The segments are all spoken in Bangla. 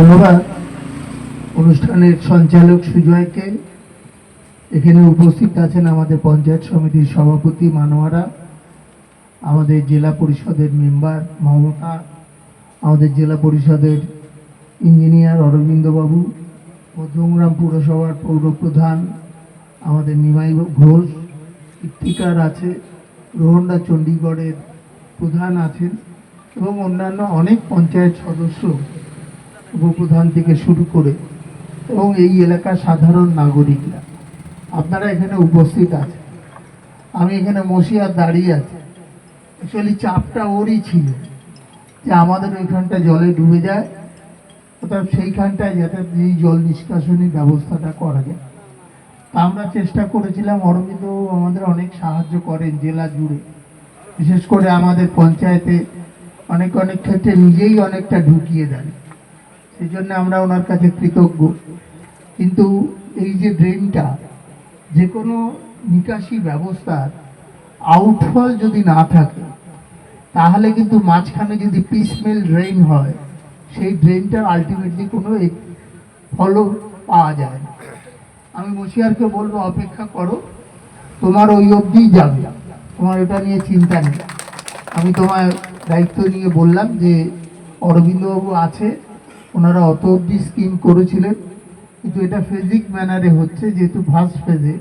ধন্যবাদ। অনুষ্ঠানের সঞ্চালক সুজয়কে। এখানে উপস্থিত আছেন আমাদের পঞ্চায়েত সমিতির সভাপতি মানোয়ারা, আমাদের জেলা পরিষদের মেম্বার মমতা, আমাদের জেলা পরিষদের ইঞ্জিনিয়ার অরবিন্দবাবু মধ্যমগ্রাম পুরসভার পৌরপ্রধান আমাদের নিমাই ঘোষ। ইফতিকার আছে রোহন্ডা চণ্ডীগড়ের প্রধান আছেন এবং অন্যান্য অনেক পঞ্চায়েত সদস্য উপপ্রধান থেকে শুরু করে এবং এই এলাকার সাধারণ নাগরিকরা। আপনারা এখানে উপস্থিত আছেন। আমি এখানে মসিয়ার দাঁড়িয়ে আছি। অ্যাকচুয়ালি চাপটা ওরই ছিল যে আমাদের ওইখানটা জলে ডুবে যায়, অর্থাৎ সেইখানটায় যাতে এই জল নিষ্কাশনী ব্যবস্থাটা করা যায়। তা আমরা চেষ্টা করেছিলাম, অরবিন্দ আমাদের অনেক সাহায্য করেন জেলা জুড়ে। বিশেষ করে আমাদের পঞ্চায়েতে অনেক অনেক ক্ষেত্রে নিজেই অনেকটা ঢুকিয়ে দেন। সেই জন্য আমরা ওনার কাছে কৃতজ্ঞ। কিন্তু এই যে ড্রেনটা যে কোনো নিকাশি ব্যবস্থার আউটফল যদি না থাকে, তাহলে কিন্তু মাঝখানে যদি পিসমেল ড্রেন হয়, সেই ড্রেনটার আলটিমেটলি কোনো ফলও পাওয়া যায় না। আমি মুশিয়ারকে বলব, অপেক্ষা করো, তোমার ওই অবধিই যাবে। তোমার এটা নিয়ে চিন্তা নেই। আমি তোমার দায়িত্ব নিয়ে বললাম যে অরবিন্দবাবু আছে ওনারা অত অবধি স্কিম করেছিলেন, কিন্তু এটা ফেজিক ম্যানারে হচ্ছে, যেহেতু ফার্স্ট ফেজে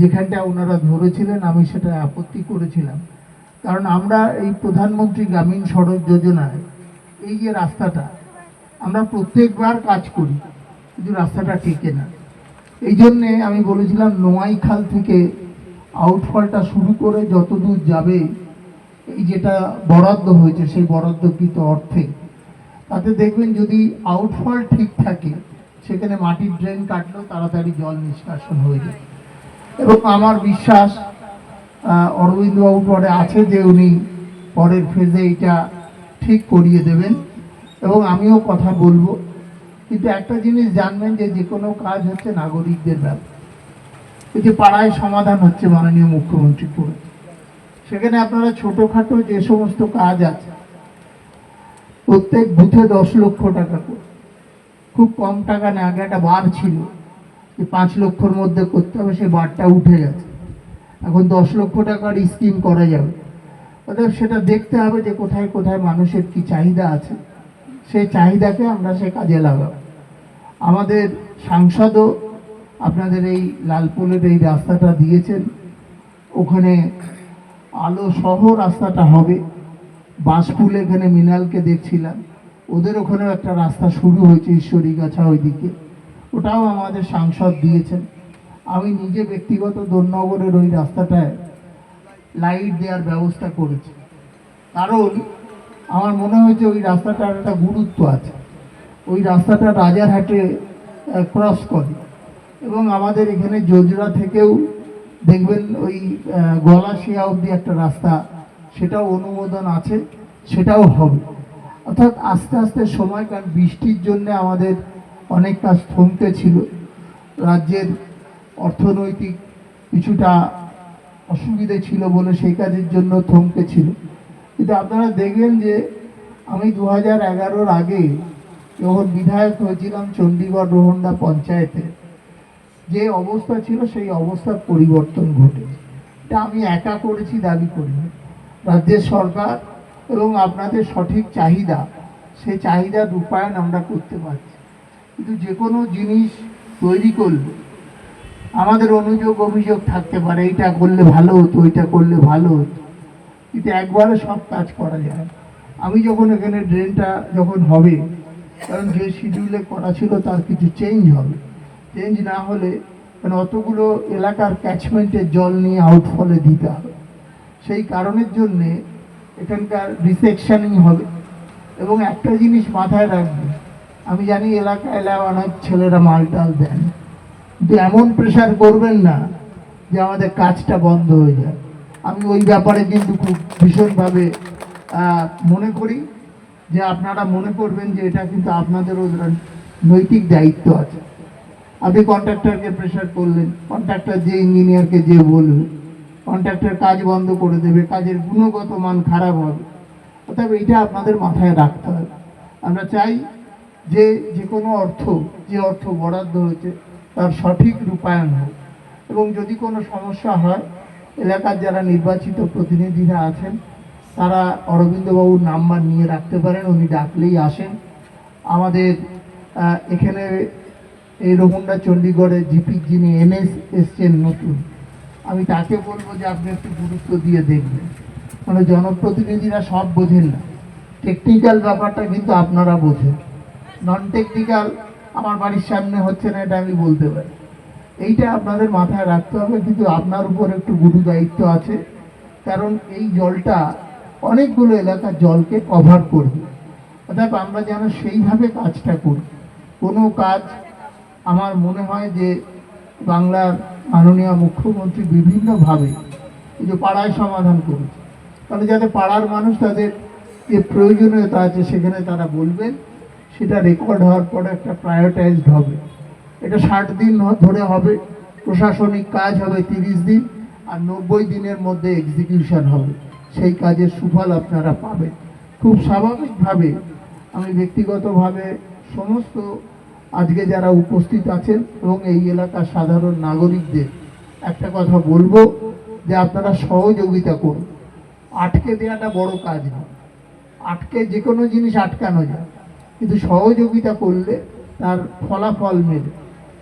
যেখানটা ওনারা ধরেছিলেন, আমি সেটা আপত্তি করেছিলাম। কারণ আমরা এই প্রধানমন্ত্রী গ্রামীণ সড়ক যোজনায়, এই যে রাস্তাটা, আমরা প্রত্যেকবার কাজ করি, কিন্তু রাস্তাটা টেকে না। এই জন্যে আমি বলেছিলাম নোয়াই খাল থেকে আউটফলটা শুরু করে যতদূর যাবে, এই যেটা বরাদ্দ হয়েছে, সেই বরাদ্দকৃত অর্থে তাতে দেখবেন যদি আউটফল ঠিক থাকে, সেখানে মাটির ড্রেন কাটলেও তাড়াতাড়ি জল নিষ্কাশন হয়ে যায়। এবং আমার বিশ্বাস অরবিন্দবাবু পরে আছে যে উনি পরের ফেজে এটা ঠিক করিয়ে দেবেন। এবং আমিও কথা বলব। কিন্তু একটা জিনিস জানবেন যে যে কোনো কাজ হচ্ছে নাগরিকদের ব্যাপার। এই যে পাড়ায় সমাধান হচ্ছে মাননীয় মুখ্যমন্ত্রী করে। সেখানে আপনারা ছোটোখাটো যে সমস্ত কাজ আছে প্রত্যেক বুথে দশ লক্ষ টাকা করে। খুব কম টাকা না, আগে একটা বার ছিল যে পাঁচ লক্ষর মধ্যে করতে হবে, সেই বারটা উঠে গেছে। এখন দশ লক্ষ টাকার স্কিম করা যাবে। অর্থাৎ সেটা দেখতে হবে যে কোথায় কোথায় মানুষের কি চাহিদা আছে। সেই চাহিদাকে আমরা সে কাজে লাগাবো। আমাদের সাংসদও আপনাদের এই লালপুলের এই রাস্তাটা দিয়েছেন। ওখানে আলো সহ রাস্তাটা হবে। বাঁশপুল এখানে মিনালকে দেখছিলাম। ওদের ওখানেও একটা রাস্তা শুরু হয়েছে ঈশ্বরীগাছা ওইদিকে। ওটাও আমাদের সাংসদ দিয়েছেন। আমি নিজে ব্যক্তিগত দোলনগরের ওই রাস্তাটায় লাইট দেওয়ার ব্যবস্থা করেছি। কারণ আমার মনে হয়েছে ওই রাস্তাটার একটা গুরুত্ব আছে। ওই রাস্তাটা রাজারহাটে ক্রস করে। এবং আমাদের এখানে জোজরা থেকেও দেখবেন ওই গলাশিয়া অবধি একটা রাস্তা সেটাও অনুমোদন আছে, সেটাও হবে। অর্থাৎ আস্তে আস্তে সময়, কারণ বৃষ্টির জন্য আমাদের অনেক কাজ থমকে ছিল। রাজ্যের অর্থনৈতিক কিছুটা অসুবিধে ছিল বলে সেই কাজের জন্য থমকে ছিল। কিন্তু আপনারা দেখবেন যে, আমি দু হাজার এগারোর আগে যখন বিধায়ক হয়েছিলাম চণ্ডীগড় রোহন্ডা পঞ্চায়েতে, যে অবস্থা ছিল সেই অবস্থার পরিবর্তন ঘটেছে। এটা আমি একা করেছি, দাবি করি। রাজ্যের সরকার এবং আপনাদের সঠিক চাহিদা, সেই চাহিদার রূপায়ণ আমরা করতে পারছি। কিন্তু যে কোনো জিনিস তৈরি করলে, আমাদের অনুযোগ অভিযোগ থাকতে পারে, এইটা করলে ভালো হতো, ওইটা করলে ভালো হতো। কিন্তু একবারে সব কাজ করা যায় আমি যখন এখানে ড্রেনটা যখন হবে, কারণ যে শিডিউলে করা ছিল তার কিছু চেঞ্জ হবে। চেঞ্জ না হলে মানে অতগুলো এলাকার ক্যাচমেন্টের জল নিয়ে আউটফলে দিতে হবে। সেই কারণের জন্যে এখানকার রিসেকশনিং হবে। এবং একটা জিনিস মাথায় রাখবে, আমি জানি এলাকা এলাকা অনেক ছেলেরা মালটাল দেন। কিন্তু এমন প্রেশার করবেন না যে আমাদের কাজটা বন্ধ হয়ে যায়। আমি ওই ব্যাপারে কিন্তু খুব ভীষণভাবে মনে করি যে আপনারা মনে করবেন যে এটা কিন্তু আপনাদেরও নৈতিক দায়িত্ব আছে। আপনি কন্ট্রাক্টরকে প্রেশার করলেন কন্ট্রাক্টর যে ইঞ্জিনিয়ারকে যে বলবে। কন্ট্রাক্টর কাজ বন্ধ করে দেবে, কাজের গুণগত মান খারাপ হবে। অর্থাৎ এইটা আপনাদের মাথায় রাখতে হবে। আমরা চাই যে যে কোনো অর্থ, যে অর্থ বরাদ্দ হয়েছে, তার সঠিক রূপায়ণ হোক। এবং যদি কোনো সমস্যা হয়, এলাকার যারা নির্বাচিত প্রতিনিধিরা আছেন, তারা অরবিন্দবাবুর নাম্বার নিয়ে রাখতে পারেন, উনি ডাকলেই আসেন। আমাদের এখানে এই রঘুন্ডা চণ্ডীগড়ে জিপি যিনি এনএস এসছেন নতুন। আমি তাকে বলব যে আপনি একটু গুরুত্ব দিয়ে দেখবেন। মানে জনপ্রতিনিধিরা সব বোঝেন না। টেকনিক্যাল ব্যাপারটা কিন্তু আপনারা বোঝেন। নন টেকনিক্যাল আমার বাড়ির সামনে হচ্ছে না, এটা আমি বলতে পারি। এইটা আপনাদের মাথায় রাখতে হবে, কিন্তু আপনার উপর একটু গুরু দায়িত্ব আছে। কারণ এই জলটা অনেকগুলো এলাকার জলকে কভার করবে। অর্থাৎ আমরা যেন সেইভাবে কাজটা করি। কোনো কাজ আমার মনে হয় যে বাংলার মাননীয় মুখ্যমন্ত্রী বিভিন্নভাবে এই যে পাড়ায় সমাধান করেছে। তাহলে যাতে পাড়ার মানুষ তাদের যে প্রয়োজনীয়তা আছে সেখানে তারা বলবেন সেটা রেকর্ড হওয়ার পরে একটা প্রায়োটাইজড হবে। এটা ষাট দিন ধরে হবে, প্রশাসনিক কাজ হবে তিরিশ দিন, আর নব্বই দিনের মধ্যে এক্সিকিউশন হবে। সেই কাজের সুফল আপনারা পাবেন। খুব স্বাভাবিকভাবে আমি ব্যক্তিগতভাবে সমস্ত আজকে যারা উপস্থিত আছেন এবং এই এলাকার সাধারণ নাগরিকদের, একটা কথা বলব যে আপনারা সহযোগিতা করুন। আটকে দেওয়াটা বড় কাজ না। আটকে যে কোনো জিনিস আটকানো যায়। কিন্তু সহযোগিতা করলে তার ফলাফল মেলে।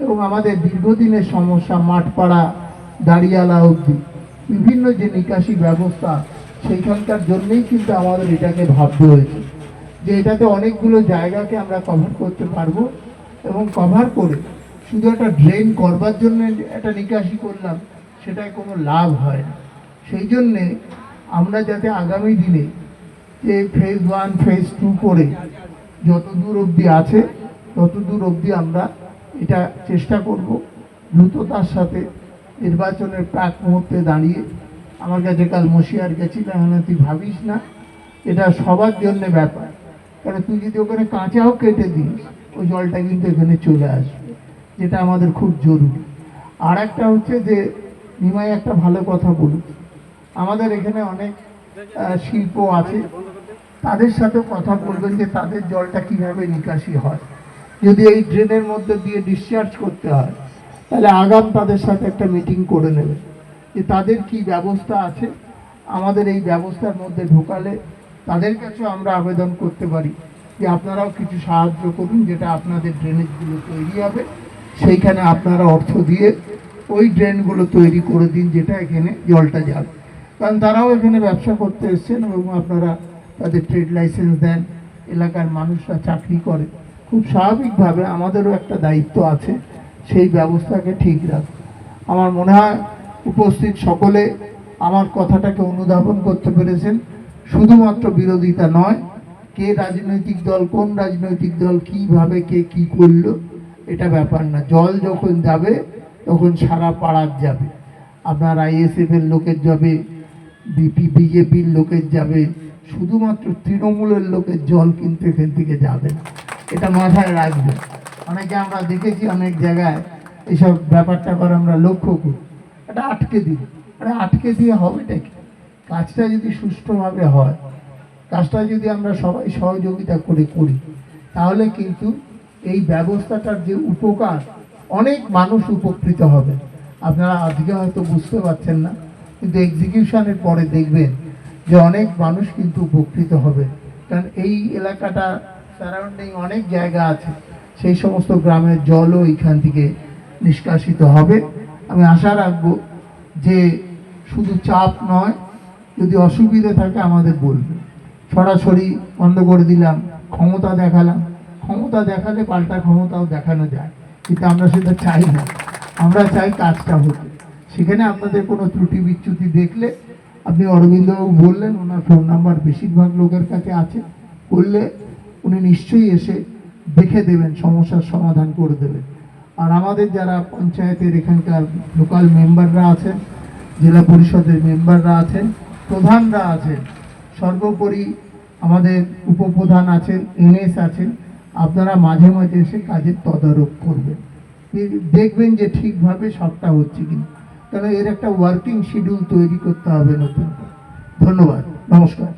এবং আমাদের দীর্ঘদিনের সমস্যা মাঠপাড়া, দাঁড়িয়ালা অবধি, বিভিন্ন যে নিকাশি ব্যবস্থা, সেইখানকার জন্যই কিন্তু আমাদের এটাকে ভাবতে হয়েছে। যে এটাতে অনেকগুলো জায়গাকে আমরা কভার করতে পারব। এবং কভার করে, শুধু একটা ড্রেন করবার জন্য একটা নিকাশি করলাম, সেটায় কোনো লাভ হয় না। সেই জন্যে আমরা যাতে আগামী দিনে যে ফেজ ওয়ান ফেজ টু করে যত দূর অবধি আছে, তত দূর অবধি আমরা এটা চেষ্টা করব। দ্রুততার সাথে নির্বাচনের প্রাক মুহূর্তে দাঁড়িয়ে। আমার কাছে কাল মশিয়ার গেছিলাম এখানে তুই ভাবিস না, এটা সবার জন্য ব্যাপার। কারণ তুই যদি ওখানে কাঁচাও কেটে দিস ওই জলটা কিন্তু এখানে চলে আসবে, যেটা আমাদের খুব জরুরি। আর একটা হচ্ছে যে, নিমাই একটা ভালো কথা বলুক। আমাদের এখানে অনেক শিল্প আছে। তাদের সাথে কথা বলবেন যে তাদের জলটা কীভাবে নিকাশি হয়। যদি এই ড্রেনের মধ্যে দিয়ে ডিসচার্জ করতে হয়, তাহলে আগাম তাদের সাথে একটা মিটিং করে নেবে। যে তাদের কি ব্যবস্থা আছে? আমাদের এই ব্যবস্থার মধ্যে ঢোকালে তাদের কাছেও আমরা আবেদন করতে পারি। যে আপনারাও কিছু সাহায্য করুন, যেটা আপনাদের ড্রেনেজগুলো তৈরি হবে। সেইখানে আপনারা অর্থ দিয়ে ওই ড্রেনগুলো তৈরি করে দিন, যেটা এখানে জলটা যাবে। কারণ তারাও এখানে ব্যবসা করতে এসছেন এবং আপনারা তাদের ট্রেড লাইসেন্স দেন, এলাকার মানুষরা চাকরি করে। খুব স্বাভাবিকভাবে আমাদেরও একটা দায়িত্ব আছে, সেই ব্যবস্থাকে ঠিক রাখা আমার মনে হয় উপস্থিত সকলে আমার কথাটাকে অনুধাবন করতে পেরেছেন। শুধুমাত্র বিরোধিতা নয় কে রাজনৈতিক দল, কোন রাজনৈতিক দল, কীভাবে কে কি করল, এটা ব্যাপার না। জল যখন যাবে, তখন সারা পাড়ার যাবে। আপনার আইএসএফ এর লোকের যাবে, বিপি, বিজেপির লোকের যাবে, শুধুমাত্র তৃণমূলের লোকের জল কিন্তু এখান থেকে যাবে না। এটা মাথায় রাখবে অনেকে আমরা দেখেছি অনেক জায়গায় এসব ব্যাপারটা করে আমরা লক্ষ্য করি। এটা আটকে দিই আটকে দিয়ে হবেটা কি? কাজটা যদি সুষ্ঠুভাবে হয় কাজটা যদি আমরা সবাই সহযোগিতা করে করি, তাহলে কিন্তু এই ব্যবস্থাটার যে উপকার, অনেক মানুষ উপকৃত হবে। আপনারা আজকে হয়তো বুঝতে পারছেন না, কিন্তু এক্সিকিউশনের পরে দেখবেন যে অনেক মানুষ কিন্তু উপকৃত হবে। কারণ এই এলাকাটা সারাউন্ডিং অনেক জায়গা আছে, সেই সমস্ত গ্রামের জলও এইখান থেকে নিষ্কাশিত হবে। আমি আশা রাখব যে শুধু চাপ নয়, যদি অসুবিধে থাকে আমাদের বলবে সরাসরি বন্ধ করে দিলাম, ক্ষমতা দেখালাম। ক্ষমতা দেখালে পাল্টা ক্ষমতাও দেখানো যায়। কিন্তু আমরা সেটা চাই না। আমরা চাই কাজটা হতে সেখানে আপনাদের কোনো ত্রুটি বিচ্যুতি দেখলে আপনি অরবিন্দবাবু বললেন, ওনার ফোন নাম্বার বেশিরভাগ লোকের কাছে আছে। বললে উনি নিশ্চয়ই এসে দেখে দেবেন, সমস্যার সমাধান করে দেবেন। আর আমাদের যারা পঞ্চায়েতের এখানকার লোকাল মেম্বাররা আছেন, জেলা পরিষদের মেম্বাররা আছেন, প্রধানরা আছেন সর্বোপরি আমাদের উপপ্রধান আছেন, এনএস আছেন। আপনারা মাঝে মাঝে এসে কাজের তদারক করবেন। দেখবেন যে ঠিকভাবে সবটা হচ্ছে কিনা। তাহলে এর একটা ওয়ার্কিং শিডিউল তৈরি করতে হবে নতুন ধন্যবাদ। নমস্কার।